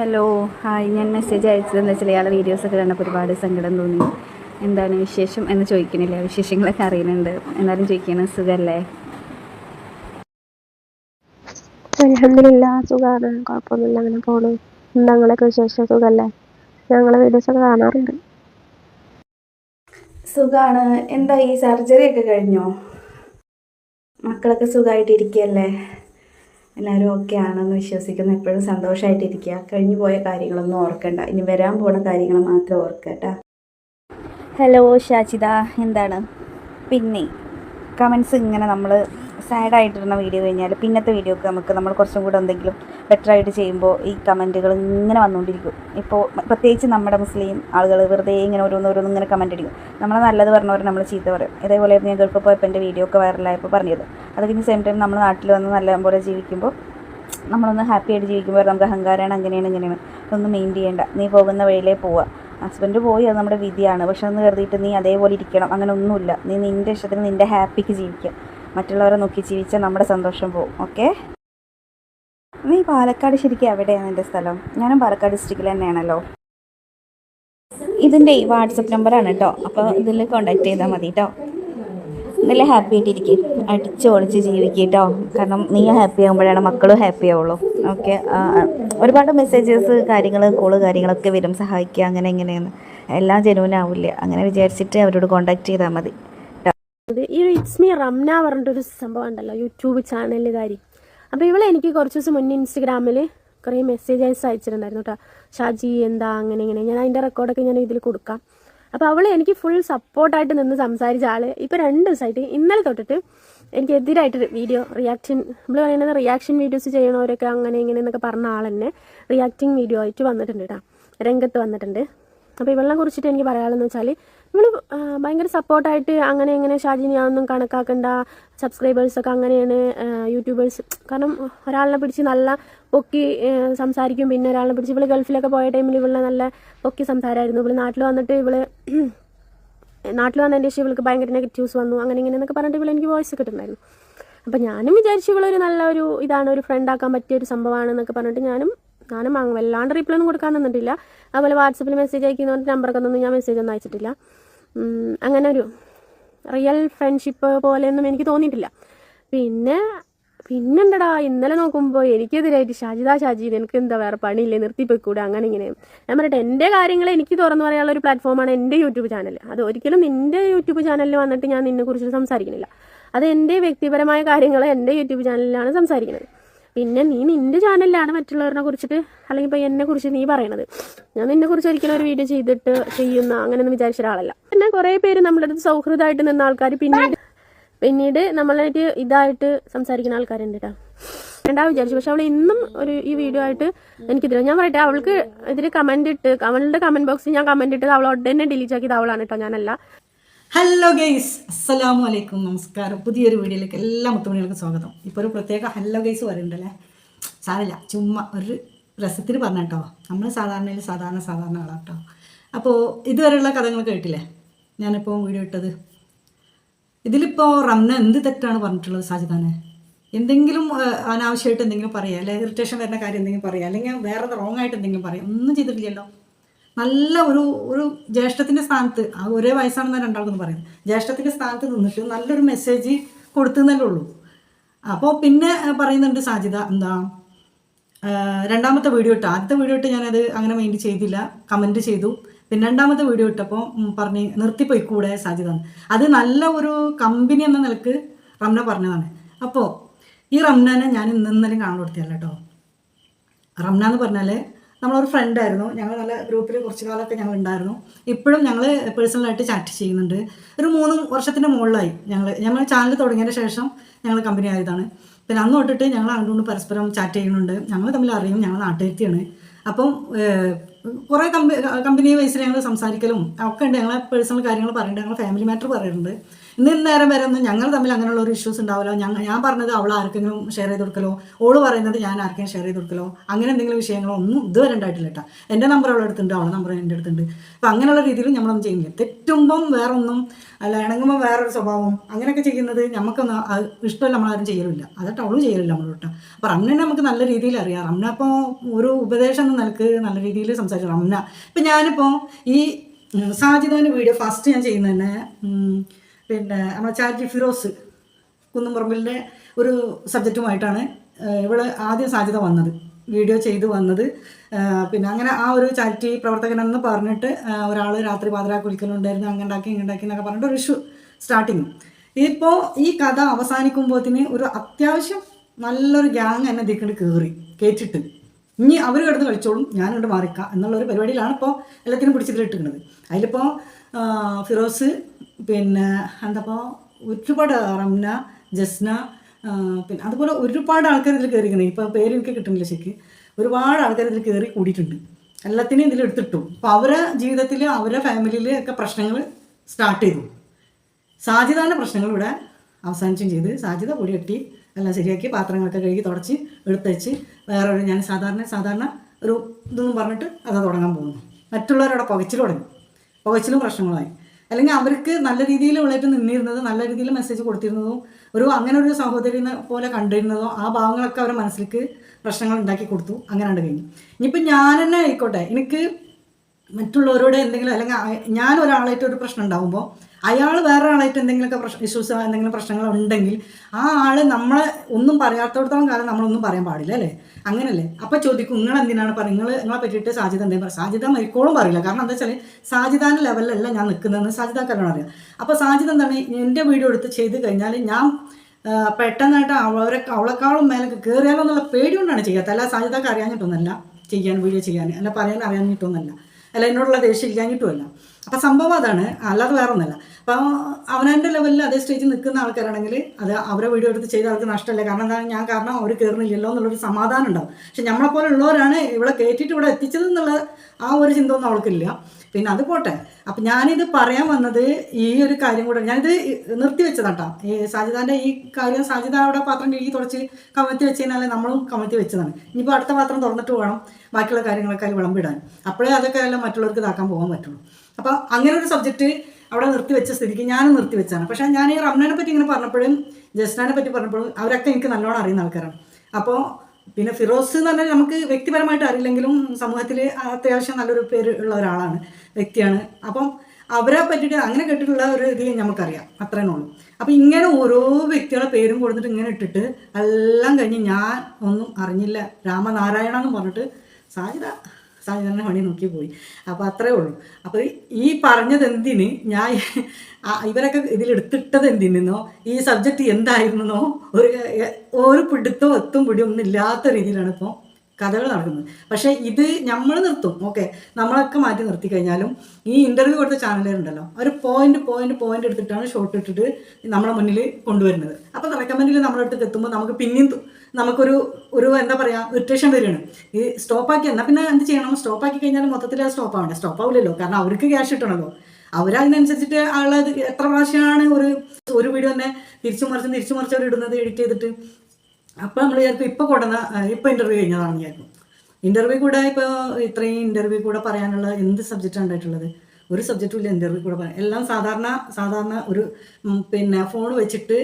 Hello hi ഞാൻ message അയച്ചതെന്ന് വെച്ചാൽ ഇയാളെ വീഡിയോസൊക്കെ കണ്ടപ്പോൾ ഒരുപാട് സങ്കടം തോന്നി. എന്താണ് വിശേഷം എന്ന് ചോദിക്കണില്ല വിശേഷങ്ങളൊക്കെ അറിയുന്നുണ്ട്. എന്നാലും ചോദിക്കണം സുഖല്ലേ? അൽഹംദുലില്ല സുഖമാണ് കുഴപ്പമൊന്നുമില്ല അങ്ങനെ പോണു. എന്താ വിശേഷം സുഖമല്ലേ ഞങ്ങളെ വീഡിയോസൊക്കെ കാണാറുണ്ട്. സുഖമാണ് എന്താ ഈ സർജറി ഒക്കെ കഴിഞ്ഞോ? മക്കളൊക്കെ സുഖമായിട്ടിരിക്കുകയല്ലേ എല്ലാവരും ഓക്കെ ആണെന്ന് വിശ്വസിക്കുന്നു. എപ്പോഴും സന്തോഷമായിട്ടിരിക്കുക കഴിഞ്ഞു പോയ കാര്യങ്ങളൊന്നും ഓർക്കണ്ട. ഇനി വരാൻ പോണ കാര്യങ്ങൾ മാത്രം ഓർക്കട്ടാ ഹലോ ഷാജിദ എന്താണ്? പിന്നെ കമൻസ് ഇങ്ങനെ നമ്മൾ സാഡായിട്ടിരുന്ന വീഡിയോ കഴിഞ്ഞാൽ പിന്നത്തെ വീഡിയോക്ക് നമുക്ക് നമ്മൾ കുറച്ചും കൂടെ എന്തെങ്കിലും ബെറ്റർ ആയിട്ട് ചെയ്യുമ്പോൾ ഈ കമന്റുകൾ ഇങ്ങനെ വന്നുകൊണ്ടിരിക്കും ഇപ്പോൾ പ്രത്യേകിച്ച് നമ്മുടെ മുസ്ലിം ആളുകൾ വെറുതെ ഇങ്ങനെ ഓരോന്ന് ഓരോന്ന് ഇങ്ങനെ കമന്റ് അടിക്കും. നമ്മളെ നല്ലത് പറഞ്ഞവർ നമ്മൾ ചീത്ത പറയും. ഇതേപോലെ ഞാൻ ഗൾഫ് പോയപ്പോൾ എന്റെ വീഡിയോ ഒക്കെ വൈറലായപ്പോൾ പറഞ്ഞത്. അത് കഴിഞ്ഞ് സെയിം ടൈം നമ്മൾ നാട്ടിൽ വന്ന് നല്ല പോലെ ജീവിക്കുമ്പോൾ നമ്മളൊന്ന് ഹാപ്പി ആയിട്ട് ജീവിക്കുമ്പോൾ നമുക്ക് അഹങ്കാരമാണ് അങ്ങനെയാണ് ഇങ്ങനെയാണ്. അതൊന്നും മെയിൻ ചെയ്യേണ്ട. നീ പോകുന്ന വഴിയിലേ പോവുക. ഹസ്ബൻഡ് പോയി അത് നമ്മുടെ വിധിയാണ്. പക്ഷെ ഒന്ന് കരുതിയിട്ട് നീ അതേപോലെ ഇരിക്കണം. അങ്ങനെ ഒന്നുമില്ല. നീ നിന്റെ ഇഷ്ടത്തിന് നിന്റെ ഹാപ്പിക്ക് ജീവിക്കുക. മറ്റുള്ളവരെ നോക്കി ജീവിച്ചാൽ നമ്മുടെ സന്തോഷം പോകും. ഓക്കെ നീ പാലക്കാട് ശരിക്കും എവിടെയാണ് എന്റെ സ്ഥലം? ഞാനും പാലക്കാട് ഡിസ്ട്രിക്റ്റിൽ തന്നെയാണല്ലോ. ഇതിന്റെ വാട്സപ്പ് നമ്പറാണ് കേട്ടോ അപ്പോൾ ഇതിൽ കോൺടാക്ട് ചെയ്താൽ മതി കേട്ടോ നല്ല ഹാപ്പി ആയിട്ടിരിക്കും. അടിച്ച് പൊളിച്ച് ജീവിക്കുക കേട്ടോ കാരണം നീ ഹാപ്പി ആകുമ്പോഴാണ് മക്കളും ഹാപ്പി ആവുള്ളൂ. ഓക്കെ ഒരുപാട് മെസ്സേജസ് കാര്യങ്ങൾ കോൾ കാര്യങ്ങളൊക്കെ വരും. സഹായിക്കുക അങ്ങനെ എങ്ങനെയെന്ന് എല്ലാം ജനുവൻ ആവില്ല? അങ്ങനെ വിചാരിച്ചിട്ട് അവരോട് കോണ്ടാക്ട് ചെയ്താൽ മതി. ഈ ഒരു ഇറ്റ്സ് മീ റംന പറഞ്ഞിട്ടൊരു സംഭവം ഉണ്ടല്ലോ യൂട്യൂബ് ചാനലുകാരി അപ്പോൾ ഇവളെ എനിക്ക് കുറച്ച് ദിവസം മുന്നേ ഇൻസ്റ്റഗ്രാമിൽ കുറേ മെസ്സേജസ് അയച്ചിട്ടുണ്ടായിരുന്നു കേട്ടോ ഷാജി എന്താ അങ്ങനെ ഇങ്ങനെ. ഞാൻ അതിന്റെ റെക്കോർഡൊക്കെ ഞാൻ ഇതിൽ കൊടുക്കാം. അപ്പോൾ അവൾ എനിക്ക് ഫുൾ സപ്പോർട്ടായിട്ട് നിന്ന് സംസാരിച്ച ആൾ ഇപ്പോൾ രണ്ട് ദിവസമായിട്ട് ഇന്നലെ തൊട്ടിട്ട് എനിക്ക് എതിരായിട്ട് വീഡിയോ റിയാക്ഷൻ നമ്മൾ പറയുന്നത് റിയാക്ഷൻ വീഡിയോസ് ചെയ്യണവരൊക്കെ അങ്ങനെ ഇങ്ങനെ എന്നൊക്കെ പറഞ്ഞ ആൾ തന്നെ റിയാക്ടിങ് വീഡിയോ ആയിട്ട് വന്നിട്ടുണ്ട് കേട്ടോ രംഗത്ത് വന്നിട്ടുണ്ട്. അപ്പോൾ ഇവളെ കുറിച്ചിട്ട് എനിക്ക് പറയാനുള്ളതെന്ന് വെച്ചാൽ ആ, ഭയങ്കര സപ്പോർട്ടായിട്ട് അങ്ങനെ ഇങ്ങനെ ഷാജിനി ഞാനൊന്നും കണക്കാക്കണ്ട. സബ്സ്ക്രൈബേഴ്സൊക്കെ അങ്ങനെയാണ് യൂട്യൂബേഴ്സ് കാരണം ഒരാളിനെ പിടിച്ച് നല്ല പൊക്കി സംസാരിക്കും. പിന്നെ ഒരാളിനെ പിടിച്ച് ഇവൾ ഗൾഫിലൊക്കെ പോയ ടൈമിൽ ഇവളെ നല്ല പൊക്കി സംസാരമായിരുന്നു. ഇവൾ നാട്ടിൽ വന്നിട്ട് ഇവൾ നാട്ടിൽ വന്നതിന്റെ ശേഷം ഇവൾക്ക് ഭയങ്കര നെഗറ്റീവ്സ് വന്നു. അങ്ങനെ ഇങ്ങനെ എന്നൊക്കെ പറഞ്ഞിട്ട് ഇവളെനിക്ക് വോയിസ് കിട്ടുന്നുണ്ടായിരുന്നു അപ്പം ഞാനും വിചാരിച്ചു ഇവളൊരു നല്ല ഒരു ഇതാണ് ഒരു ഫ്രണ്ട് ആക്കാൻ പറ്റിയ ഒരു സംഭവമാണെന്നൊക്കെ പറഞ്ഞിട്ട് ഞാനും ഞാനും വല്ലാണ്ട് റിപ്ലൈ ഒന്നും കൊടുക്കാൻ നിന്നിട്ടില്ല. അതുപോലെ വാട്സപ്പിൽ മെസ്സേജ് അയക്കുന്ന നമ്പറൊക്കെ ഒന്നും ഞാൻ മെസ്സേജ് ഒന്നും അയച്ചിട്ടില്ല. അങ്ങനെ ഒരു റിയൽ ഫ്രണ്ട്ഷിപ്പ് പോലെയൊന്നും എനിക്ക് തോന്നിയിട്ടില്ല. പിന്നെ പിന്നെണ്ടടാ ഇന്നലെ നോക്കുമ്പോൾ എനിക്കെതിരായിട്ട് ഷാജിദ ഷാജി നിനക്ക് എന്താ വേറെ പണിയില്ലേ നിർത്തിപ്പോയിക്കൂടെ അങ്ങനെ ഇങ്ങനെ. ഞാൻ പറയട്ടെ എന്റെ കാര്യങ്ങൾ എനിക്ക് തുറന്നു പറയാനുള്ള ഒരു പ്ലാറ്റ്ഫോമാണ് എന്റെ യൂട്യൂബ് ചാനൽ അത് ഒരിക്കലും നിന്റെ യൂട്യൂബ് ചാനലിൽ വന്നിട്ട് ഞാൻ നിന്നെ കുറിച്ച് സംസാരിക്കുന്നില്ല. അത് എന്റെ വ്യക്തിപരമായ കാര്യങ്ങൾ എന്റെ യൂട്യൂബ് ചാനലിലാണ് സംസാരിക്കുന്നത്. പിന്നെ നീ നിന്റെ ചാനലിലാണ് മറ്റുള്ളവരെ കുറിച്ചിട്ട് അല്ലെങ്കിൽ ഇപ്പൊ എന്നെ കുറിച്ച് നീ പറയണത്. ഞാൻ നിന്നെ കുറിച്ച് ഒരിക്കലും ഒരു വീഡിയോ ചെയ്തിട്ട് ചെയ്യുന്ന അങ്ങനെയൊന്നും വിചാരിച്ച ഒരാളല്ല. പിന്നെ കുറേ പേര് നമ്മുടെ അടുത്ത് സൗഹൃദമായിട്ട് നിന്ന ആൾക്കാർ പിന്നീട് പിന്നീട് നമ്മളായിട്ട് ഇതായിട്ട് സംസാരിക്കുന്ന ആൾക്കാരുണ്ട് കേട്ടോ വേണ്ടാ വിചാരിച്ചു. പക്ഷെ അവൾ ഇന്നും ഒരു ഈ വീഡിയോ ആയിട്ട് എനിക്കിതില്ല. ഞാൻ പറയട്ടെ അവൾക്ക് ഇതിൽ കമന്റ് ഇട്ട് അവളുടെ കമന്റ് ബോക്സിൽ ഞാൻ കമന്റ് ഇട്ട് അവൾ ഉടനെ ഡിലീറ്റ് ആക്കിയത് അവളാണ് കേട്ടോ ഞാനല്ല. ഹലോ ഗെയ്സ് അസ്സലാമു അലൈക്കും നമസ്കാരം പുതിയൊരു വീഡിയോയിലേക്ക് എല്ലാ മുത്തുമണികൾക്കും സ്വാഗതം. ഇപ്പോൾ ഒരു പ്രത്യേക ഹലോ ഗെയ്സ് പറയുന്നുണ്ടല്ലേ സാറില്ല ചുമ്മാ ഒരു രസത്തിന് പറഞ്ഞ നമ്മൾ സാധാരണയിൽ സാധാരണ സാധാരണ ആളാട്ടോ. അപ്പോൾ ഇതുവരെയുള്ള കഥകൾ കേട്ടില്ലേ? ഞാനിപ്പോൾ വീഡിയോ ഇട്ടത്. ഇതിലിപ്പോൾ റംന എന്ത് തെറ്റാണ് പറഞ്ഞിട്ടുള്ളത് സാജിദാനെ? എന്തെങ്കിലും അനാവശ്യമായിട്ട് എന്തെങ്കിലും പറയുക അല്ലെങ്കിൽ ഇറിറ്റേഷൻ വരുന്ന കാര്യം എന്തെങ്കിലും പറയുക അല്ലെങ്കിൽ വേറെ റോങ് ആയിട്ട് എന്തെങ്കിലും പറയാം? ഒന്നും ചെയ്തിട്ടില്ലല്ലോ. നല്ല ഒരു ഒരു ജ്യേഷ്ഠത്തിന്റെ സ്ഥാനത്ത് ആ ഒരേ വയസ്സാണെന്ന് രണ്ടാൾക്കെന്ന് പറയുന്നത്. ജ്യേഷ്ഠത്തിന്റെ സ്ഥാനത്ത് നിന്നിട്ട് നല്ലൊരു മെസ്സേജ് കൊടുത്തുന്നല്ലേ ഉള്ളൂ. അപ്പോൾ പിന്നെ പറയുന്നുണ്ട് സാജിദ എന്താ രണ്ടാമത്തെ വീഡിയോ ഇട്ട്. ആദ്യത്തെ വീഡിയോ ഇട്ട് ഞാനത് അങ്ങനെ മൈൻഡ് ചെയ്തില്ല. കമന്റ് ചെയ്തു. പിന്നെ രണ്ടാമത്തെ വീഡിയോ ഇട്ടപ്പോൾ പറഞ്ഞ് നിർത്തിപ്പോയിക്കൂടെ സാജിദ അത് നല്ല ഒരു കമ്പനി എന്ന നിലയ്ക്ക് റംന പറഞ്ഞതാണ്. അപ്പോൾ ഈ റംനാനെ ഞാൻ ഇന്ന് ഇന്നലെ കാണാൻ കൊടുത്തല്ല റംന എന്ന് പറഞ്ഞാൽ നമ്മളൊരു ഫ്രണ്ടായിരുന്നു ഞങ്ങൾ നല്ല ഗ്രൂപ്പിൽ കുറച്ച് കാലമൊക്കെ ഞങ്ങൾ ഉണ്ടായിരുന്നു. ഇപ്പോഴും ഞങ്ങൾ പേഴ്സണലായിട്ട് ചാറ്റ് ചെയ്യുന്നുണ്ട്. ഒരു മൂന്ന് വർഷത്തിന്റെ മുകളിലായി ഞങ്ങൾ ഞങ്ങൾ ചാനൽ തുടങ്ങിയതിന് ശേഷം ഞങ്ങൾ കമ്പനി ആയതാണ്. പിന്നെ അന്ന് തൊട്ടിട്ട് ഞങ്ങൾ അങ്ങോട്ട് പരസ്പരം ചാറ്റ് ചെയ്യുന്നുണ്ട്. ഞങ്ങൾ തമ്മിൽ അറിയും. ഞങ്ങൾ നാട്ടുകാരിയാണ് അപ്പം കുറേ കമ്പനി കമ്പനി വൈസിൽ ഞങ്ങൾ സംസാരിക്കലും ഒക്കെ ഉണ്ട്. ഞങ്ങളെ പേഴ്സണൽ കാര്യങ്ങൾ പറയുന്നുണ്ട് ഞങ്ങൾ ഫാമിലി മാറ്റർ പറയുന്നുണ്ട്. ഇന്ന് നേരം വരെ ഒന്നും ഞങ്ങൾ തമ്മിൽ അങ്ങനെയുള്ള ഒരു ഇഷ്യൂസ് ഉണ്ടാവില്ല. ഞങ്ങൾ ഞാൻ പറഞ്ഞത് അവൾ ആർക്കെങ്കിലും ഷെയർ ചെയ്ത് കൊടുക്കലോ? ഓൾ പറയുന്നത് ഞാൻ ആർക്കെങ്കിലും ഷെയർ ചെയ്ത് കൊടുക്കലോ? അങ്ങനെ എന്തെങ്കിലും വിഷയങ്ങളോ ഒന്നും ഇതുവരെ ഉണ്ടായിട്ടില്ല കേട്ടോ എന്റെ നമ്പർ അവളെ അടുത്തുണ്ട് അവളെ നമ്പർ എന്റെ അടുത്തുണ്ട്. അപ്പം അങ്ങനെയുള്ള രീതിയിൽ നമ്മളൊന്നും ചെയ്യുന്നില്ല. തെറ്റുമ്പം വേറൊന്നും അല്ല ഇണങ്ങുമ്പോൾ വേറൊരു സ്വഭാവം അങ്ങനെയൊക്കെ ചെയ്യുന്നത് നമുക്കൊന്നും ഇഷ്ടമല്ല നമ്മളാരും ചെയ്യലില്ല. അതൊക്കെ അവളും ചെയ്യലില്ല നമ്മളോട്ട് അപ്പോൾ റംനെ നമുക്ക് നല്ല രീതിയിൽ അറിയാം. റംന അപ്പോൾ ഒരു ഉപദേശം എന്ന നിലയ്ക്ക് നല്ല രീതിയിൽ സംസാരിച്ചു. റംന ഇപ്പം ഞാനിപ്പോൾ ഈ സാജിദാന്റെ വീഡിയോ ഫസ്റ്റ് ഞാൻ ചെയ്യുന്നത് തന്നെ ഉം, പിന്നെ നമ്മുടെ ചാരിറ്റി ഫിറോസ് കുന്നുംപറമ്പിലിന്റെ ഒരു സബ്ജക്റ്റുമായിട്ടാണ് ഇവൾ ആദ്യം സാധ്യത വന്നത് വീഡിയോ ചെയ്തു വന്നത്. പിന്നെ അങ്ങനെ ആ ഒരു ചാരിറ്റി പ്രവർത്തകനെന്ന് പറഞ്ഞിട്ട് ഒരാൾ രാത്രി പാതിരാ കുളിക്കലുണ്ടായിരുന്നു ഇങ്ങനെ ഉണ്ടാക്കി എന്നൊക്കെ പറഞ്ഞിട്ട് ഒരു ഇഷ്യൂ സ്റ്റാർട്ടിങ്. ഇപ്പോൾ ഈ കഥ അവസാനിക്കുമ്പോഴത്തിന് ഒരു അത്യാവശ്യം നല്ലൊരു ഗ്യാങ് എന്നെ ദിക്കിട്ട് കയറി കയറ്റിട്ട് ഇനി അവർ കിടന്ന് കളിച്ചോളും ഞാൻ മാറിക്കാം എന്നുള്ളൊരു പരിപാടിയിലാണ് ഇപ്പോൾ എല്ലാത്തിനും പിടിച്ചിട്ടിരിക്കുന്നത് അതിലിപ്പോൾ ഫിറോസ് പിന്നെ എന്താപ്പോൾ ഒരുപാട് റംന ജസ്ന പിന്നെ അതുപോലെ ഒരുപാട് ആൾക്കാർ ഇതിൽ കയറിക്കുന്നത് ഇപ്പോൾ പേര് എനിക്ക് കിട്ടുന്നില്ല ശരിക്ക്. ഒരുപാട് ആൾക്കാർ ഇതിൽ കയറി കൂടിയിട്ടുണ്ട്. എല്ലാത്തിനെയും ഇതിൽ എടുത്തിട്ടു. അപ്പോൾ അവരെ ജീവിതത്തിൽ അവരെ ഫാമിലിയിൽ ഒക്കെ പ്രശ്നങ്ങൾ സ്റ്റാർട്ട് ചെയ്തു. സാധ്യതാന്റെ പ്രശ്നങ്ങൾ ഇവിടെ അവസാനിച്ചും ചെയ്ത് സാധ്യത പൊടി കെട്ടി എല്ലാം ശരിയാക്കി പാത്രങ്ങളൊക്കെ കഴുകി തുടച്ച് എടുത്തച്ച് വേറെ ഞാൻ സാധാരണ സാധാരണ ഒരു ഇതൊന്നും പറഞ്ഞിട്ട് അത് തുടങ്ങാൻ പോകുന്നു. മറ്റുള്ളവരവിടെ പുകച്ചിൽ തുടങ്ങി. പുകച്ചിലും പ്രശ്നങ്ങളായി അല്ലെങ്കിൽ അവർക്ക് നല്ല രീതിയിൽ ഉള്ളായിട്ട് നിന്നിരുന്നത് നല്ല രീതിയിൽ മെസ്സേജ് കൊടുത്തിരുന്നതും ഒരു അങ്ങനെ ഒരു സഹോദരിനെ പോലെ കണ്ടിരുന്നതോ ആ ഭാവങ്ങളൊക്കെ അവരുടെ മനസ്സിലേക്ക് പ്രശ്നങ്ങൾ ഉണ്ടാക്കി കൊടുത്തു. അങ്ങനെ കണ്ടു കഴിഞ്ഞു. ഇനിയിപ്പോൾ ഞാൻ തന്നെ ആയിക്കോട്ടെ. എനിക്ക് മറ്റുള്ളവരോട് എന്തെങ്കിലും അല്ലെങ്കിൽ ഞാൻ ഒരാളായിട്ട് ഒരു പ്രശ്നം ഉണ്ടാകുമ്പോൾ അയാൾ വേറെ ആളായിട്ട് എന്തെങ്കിലുമൊക്കെ പ്രശ്നം ഇഷ്യൂസ് എന്തെങ്കിലും പ്രശ്നങ്ങൾ ഉണ്ടെങ്കിൽ ആ ആൾ നമ്മളെ ഒന്നും പറയാത്തടത്തോളം കാലം നമ്മളൊന്നും പറയാൻ പാടില്ല അല്ലേ? അങ്ങനല്ലേ? അപ്പം ചോദിക്കും നിങ്ങൾ എന്തിനാണ് പറയുക നിങ്ങൾ നിങ്ങളെ പറ്റിയിട്ട് സാജിത എന്തെങ്കിലും പറയും സാജിത മരിക്കോളും പറയില്ല. കാരണം എന്താ വെച്ചാൽ സാജിതാന്റെ ലെവലിലല്ല ഞാൻ നിൽക്കുന്നതെന്ന് കാരണം അറിയാം. അപ്പോൾ സാജിത എന്താണ് എന്റെ വീഡിയോ എടുത്ത് ചെയ്ത് കഴിഞ്ഞാൽ ഞാൻ പെട്ടെന്നായിട്ട് അവരെ അവളെക്കാളും മേലെ കയറിയാലോ എന്നുള്ള പേടി കൊണ്ടാണ് ചെയ്യാത്തത്. അല്ല സാധ്യതക്ക് അറിയാഞ്ഞിട്ടൊന്നല്ല. ചെയ്യാൻ വീഡിയോ ചെയ്യാൻ. അല്ല പറയാൻ അറിയാഞ്ഞിട്ടൊന്നല്ല. അല്ല എന്നോടുള്ള ദേഷ്യം ഇല്ലാഞ്ഞിട്ടുമല്ല. അപ്പം സംഭവം അതാണ്. അല്ലാതെ വേറെ ഒന്നല്ല അപ്പോൾ അവനവന്റെ ലെവലിൽ അതേ സ്റ്റേജിൽ നിൽക്കുന്ന ആൾക്കാരാണെങ്കിൽ അത് അവരെ വീഡിയോ എടുത്ത് ചെയ്ത അവർക്ക് നഷ്ടമല്ല. കാരണം എന്താണ് ഞാൻ കാരണം അവർ കയറുന്നില്ലല്ലോ എന്നുള്ളൊരു സമാധാനം ഉണ്ടാവും. പക്ഷെ നമ്മളെപ്പോലെ ഉള്ളവരാണ് ഇവിടെ കയറ്റിയിട്ട് ഇവിടെ എത്തിച്ചത് എന്നുള്ള ആ ഒരു ചിന്ത ഒന്നും അവൾക്കില്ല. പിന്നെ അത് പോട്ടെ. അപ്പം ഞാനിത് പറയാൻ വന്നത് ഈ ഒരു കാര്യം കൂടെ. ഞാനിത് നിർത്തി വെച്ചതാട്ടോ. ഈ സാജിദാന്റെ ഈ കാര്യം സാജിദ അവിടെ പാത്രം കഴുകി തുടച്ച് കമഴ്ത്തി വെച്ച് കഴിഞ്ഞാൽ നമ്മളും കമഴ്ത്തി വെച്ചതാണ്. ഇനിയിപ്പോൾ അടുത്ത പാത്രം തുറന്നിട്ട് വേണം ബാക്കിയുള്ള കാര്യങ്ങളൊക്കെ അതിൽ വിളമ്പിടാൻ. അപ്പോഴേ അതൊക്കെ എല്ലാം മറ്റുള്ളവർക്ക് ഇതാക്കാൻ പോകാൻ പറ്റുള്ളൂ. അപ്പോൾ അങ്ങനെ ഒരു സബ്ജക്റ്റ് അവിടെ നിർത്തി വെച്ച സ്ഥിതിക്ക് ഞാനും നിർത്തി വെച്ചാണ് പക്ഷേ ഞാൻ ഈ റംനാനെ പറ്റി ഇങ്ങനെ പറഞ്ഞപ്പോഴും ജസ്നാനെ പറ്റി പറഞ്ഞപ്പോഴും അവരൊക്കെ എനിക്ക് നല്ലോണം അറിയുന്ന ആൾക്കാരാണ്. അപ്പോൾ പിന്നെ ഫിറോസ് എന്ന് പറഞ്ഞാൽ നമുക്ക് വ്യക്തിപരമായിട്ട് അറിയില്ലെങ്കിലും സമൂഹത്തിൽ അത്യാവശ്യം നല്ലൊരു പേര് ഉള്ള ഒരാളാണ് വ്യക്തിയാണ്. അപ്പം അവരെ പറ്റിയിട്ട് അങ്ങനെ കേട്ടിട്ടുള്ള ഒരു ഇത് നമുക്കറിയാം അത്രേ ഉള്ളൂ. അപ്പം ഇങ്ങനെ ഓരോ വ്യക്തികളുടെ പേരും കൊടുത്തിട്ട് ഇങ്ങനെ ഇട്ടിട്ട് എല്ലാം കഴിഞ്ഞ് ഞാൻ ഒന്നും അറിഞ്ഞില്ല. രാമനാരായണ എന്ന് പറഞ്ഞിട്ട് സാജിത സാജിതന്നെ പണി നോക്കി പോയി അപ്പോൾ അത്രേ ഉള്ളൂ. അപ്പോൾ ഈ പറഞ്ഞത് എന്തിന് ഞാൻ ഇവരൊക്കെ ഇതിലെടുത്തിട്ടത് എന്തിനെന്നോ ഈ സബ്ജക്റ്റ് എന്തായിരുന്നോ ഒരു ഒരു പിടുത്തോ എത്തും പിടിയോ ഒന്നും ഇല്ലാത്ത രീതിയിലാണ് ഇപ്പോൾ കഥകൾ നടക്കുന്നത്. പക്ഷേ ഇത് നമ്മൾ നിർത്തും. ഓക്കെ നമ്മളൊക്കെ മാറ്റി നിർത്തി കഴിഞ്ഞാലും ഈ ഇന്റർവ്യൂ കൊടുത്ത ചാനലുകളുണ്ടല്ലോ അവർ പോയിന്റ് പോയിന്റ് പോയിന്റ് എടുത്തിട്ടാണ് ഷോട്ട് ഇട്ടിട്ട് നമ്മളെ മുന്നിൽ കൊണ്ടുവരുന്നത്. അപ്പോൾ റെക്കമെൻഡിൽ നമ്മുടെ അടുത്ത് എത്തുമ്പോൾ നമുക്ക് പിന്നെയും നമുക്കൊരു ഒരു എന്താ പറയുക ഇറിറ്റേഷൻ വരികയാണ്. ഈ സ്റ്റോപ്പാക്കി എന്നാൽ പിന്നെ എന്ത് ചെയ്യണം? സ്റ്റോപ്പാക്കി കഴിഞ്ഞാൽ മൊത്തത്തിൽ അത് സ്റ്റോപ്പ് ആവണ്ടേ സ്റ്റോപ്പ് ആവില്ലല്ലോ കാരണം അവർക്ക് ക്യാഷ് കിട്ടണമല്ലോ അവരതിനനുസരിച്ചിട്ട് ആളത് എത്ര പ്രാവശ്യമാണ് ഒരു ഒരു വീഡിയോ തന്നെ തിരിച്ചു മറിച്ച് തിരിച്ചു മറിച്ച് അവർ ഇടുന്നത് എഡിറ്റ് ചെയ്തിട്ട്. അപ്പോൾ നമ്മൾ വിചാരിക്കും ഇപ്പോൾ കൊടുന്ന ഇപ്പോൾ ഇന്റർവ്യൂ കഴിഞ്ഞതാണ് വിചാരിക്കും. ഇന്റർവ്യൂ കൂടെ ഇപ്പോൾ ഇത്രയും ഇന്റർവ്യൂ കൂടെ പറയാനുള്ള എന്ത് സബ്ജക്റ്റാണ് ഉണ്ടായിട്ടുള്ളത്? ഒരു സബ്ജക്റ്റും ഇല്ല ഇന്റർവ്യൂ കൂടെ പറയാം എല്ലാം സാധാരണ സാധാരണ ഒരു പിന്നെ ഫോൺ വെച്ചിട്ട്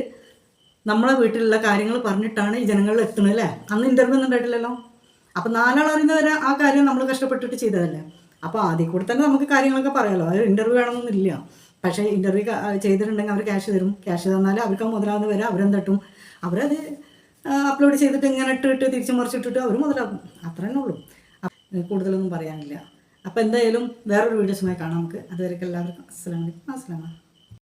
നമ്മളെ വീട്ടിലുള്ള കാര്യങ്ങൾ പറഞ്ഞിട്ടാണ് ഈ ജനങ്ങളിൽ എത്തുന്നത് അല്ലേ? അന്ന് ഇന്റർവ്യൂ ഒന്നും ഉണ്ടായിട്ടില്ലല്ലോ. അപ്പം നാലാൾ അറിയുന്നവരെ ആ കാര്യം നമ്മൾ കഷ്ടപ്പെട്ടിട്ട് ചെയ്തതല്ലേ? അപ്പോൾ ആദ്യം കൂടെ തന്നെ നമുക്ക് കാര്യങ്ങളൊക്കെ പറയാമല്ലോ അത് ഇന്റർവ്യൂ വേണമെന്നൊന്നുമില്ല പക്ഷേ ഇന്റർവ്യൂ ചെയ്തിട്ടുണ്ടെങ്കിൽ അവർ ക്യാഷ് തരും. ക്യാഷ് തന്നാൽ അവർക്ക് മുതലാകുന്ന വരെ. അവരെന്തട്ടും അവരത് അപ്ലോഡ് ചെയ്തിട്ട് ഇങ്ങനെ ഇട്ടിട്ട് തിരിച്ചു മറിച്ചിട്ടിട്ട് അവർ മുതലാകും അത്ര തന്നെ ഉള്ളൂ കൂടുതലൊന്നും പറയാനില്ല. അപ്പോൾ എന്തായാലും വേറൊരു വീഡിയോസുമായി കാണാം നമുക്ക്. അതുവരെയൊക്കെ എല്ലാവർക്കും അസ്സലാമലൈക്കും അസ്സലാമലൈക്കും